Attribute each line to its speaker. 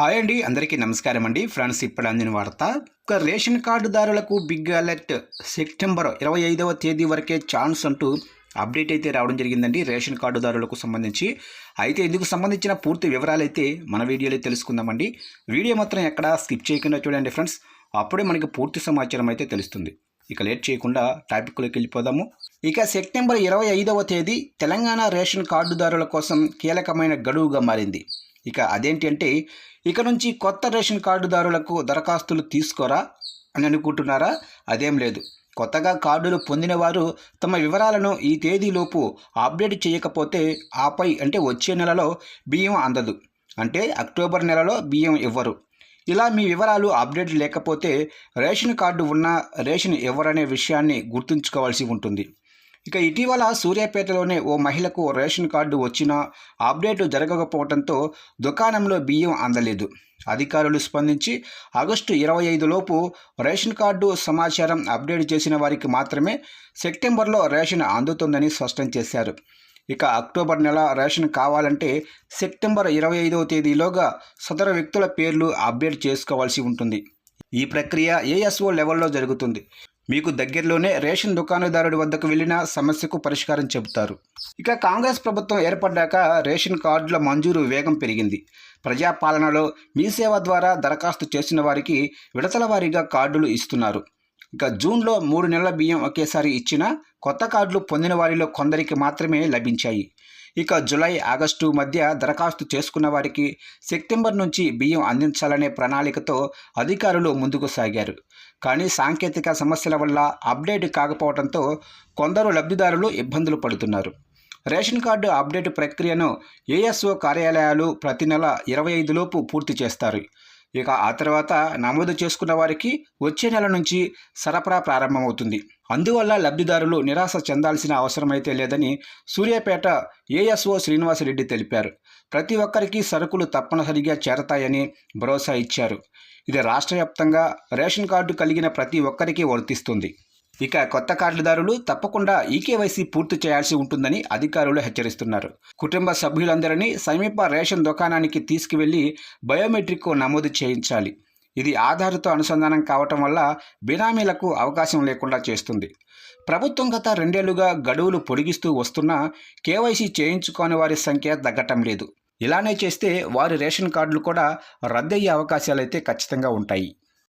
Speaker 1: Hi అండి అందరికీ నమస్కారం అండి. ఫ్రెండ్స్ ఇప్పుడు అందిన వార్త ఒక రేషన్ కార్డుదారులకు బిగ్ అలర్ట్. సెప్టెంబర్ ఇరవై ఐదవ తేదీ వరకే ఛాన్స్ అంటూ అప్డేట్ అయితే రావడం జరిగిందండి రేషన్ కార్డుదారులకు సంబంధించి. అయితే ఇందుకు సంబంధించిన పూర్తి వివరాలు అయితే మన వీడియోలో తెలుసుకుందామండి. వీడియో మాత్రం ఎక్కడ స్కిప్ చేయకుండా చూడండి ఫ్రెండ్స్. అప్పుడే మనకి పూర్తి సమాచారం అయితే తెలుస్తుంది. ఇక లేట్ చేయకుండా టాపిక్లోకి వెళ్ళిపోదాము. ఇక సెప్టెంబర్ ఇరవై ఐదవ తేదీ తెలంగాణ రేషన్ కార్డుదారుల కోసం కీలకమైన గడువుగా మారింది. ఇక అదేంటి అంటే ఇక నుంచి కొత్త రేషన్ కార్డుదారులకు దరఖాస్తులు తీసుకోరా అని అనుకుంటున్నారా? అదేం లేదు. కొత్తగా కార్డులు పొందినవారు తమ వివరాలను ఈ తేదీలోపు అప్డేట్ చేయకపోతే ఆపై అంటే వచ్చే నెలలో బియ్యం అందదు. అంటే అక్టోబర్ నెలలో బియ్యం ఇవ్వరు. ఇలా మీ వివరాలు అప్డేట్ లేకపోతే రేషన్ కార్డు ఉన్న రేషన్ ఇవ్వరనే విషయాన్ని గుర్తుంచుకోవాల్సి ఉంటుంది. ఇక ఇటీవల సూర్యాపేటలోనే ఓ మహిళకు రేషన్ కార్డు వచ్చినా అప్డేట్ జరగకపోవడంతో దుకాణంలో బియ్యం అందలేదు. అధికారులు స్పందించి ఆగస్టు ఇరవై ఐదులోపు రేషన్ కార్డు సమాచారం అప్డేట్ చేసిన వారికి మాత్రమే సెప్టెంబర్లో రేషన్ అందుతుందని స్పష్టం చేశారు. ఇక అక్టోబర్ నెల రేషన్ కావాలంటే సెప్టెంబర్ ఇరవై ఐదవ తేదీలోగా సదరు వ్యక్తుల పేర్లు అప్డేట్ చేసుకోవాల్సి ఉంటుంది. ఈ ప్రక్రియ ఏఎస్ఓ లెవెల్లో జరుగుతుంది. మీకు దగ్గరలోనే రేషన్ దుకాణదారుడి వద్దకు వెళ్ళిన సమస్యకు పరిష్కారం చెబుతారు. ఇక కాంగ్రెస్ ప్రభుత్వం ఏర్పడ్డాక రేషన్ కార్డుల మంజూరు వేగం పెరిగింది. ప్రజాపాలనలో మీ సేవ ద్వారా దరఖాస్తు చేసిన వారికి విడతల వారీగా కార్డులు ఇస్తున్నారు. ఇక జూన్లో మూడు నెలల బియ్యం ఒకేసారి ఇచ్చిన కొత్త కార్డులు పొందిన వారిలో కొందరికి మాత్రమే లభించాయి. ఇక జులై ఆగస్టు మధ్య దరఖాస్తు చేసుకున్న వారికి సెప్టెంబర్ నుంచి బియ్యం అందించాలనే ప్రణాళికతో అధికారులు ముందుకు సాగారు. కానీ సాంకేతిక సమస్యల వల్ల అప్డేట్ కాకపోవడంతో కొందరు లబ్ధిదారులు ఇబ్బందులు పడుతున్నారు. రేషన్ కార్డు అప్డేట్ ప్రక్రియను ఏఎస్ఓ కార్యాలయాలు ప్రతి నెల ఇరవై ఐదులోపు పూర్తి చేస్తారు. ఇక ఆ తర్వాత నమోదు చేసుకున్న వారికి వచ్చే నెల నుంచి సరఫరా ప్రారంభమవుతుంది. అందువల్ల లబ్ధిదారులు నిరాశ చెందాల్సిన అవసరమైతే లేదని సూర్యాపేట ఏఎస్ఓ శ్రీనివాసరెడ్డి తెలిపారు. ప్రతి ఒక్కరికి సరుకులు తప్పనిసరిగా చేరతాయని భరోసా ఇచ్చారు. ఇది రాష్ట్ర వ్యాప్తంగా రేషన్ కార్డు కలిగిన ప్రతి ఒక్కరికి వర్తిస్తుంది. ఇక కొత్త కార్డుదారులు తప్పకుండా ఈకేవైసీ పూర్తి చేయాల్సి ఉంటుందని అధికారులు హెచ్చరిస్తున్నారు. కుటుంబ సభ్యులందరినీ సమీప రేషన్ దుకాణానికి తీసుకువెళ్ళి బయోమెట్రిక్ నమోదు చేయించాలి. ఇది ఆధార్తో అనుసంధానం కావటం వల్ల బినామీలకు అవకాశం లేకుండా చేస్తుంది. ప్రభుత్వం గత రెండేళ్ళుగా గడువులు పొడిగిస్తూ వస్తున్నా కేవైసీ చేయించుకోని వారి సంఖ్య తగ్గటం లేదు. ఇలానే చేస్తే వారి రేషన్ కార్డులు కూడా రద్దయ్యే అవకాశాలైతే ఖచ్చితంగా ఉంటాయి.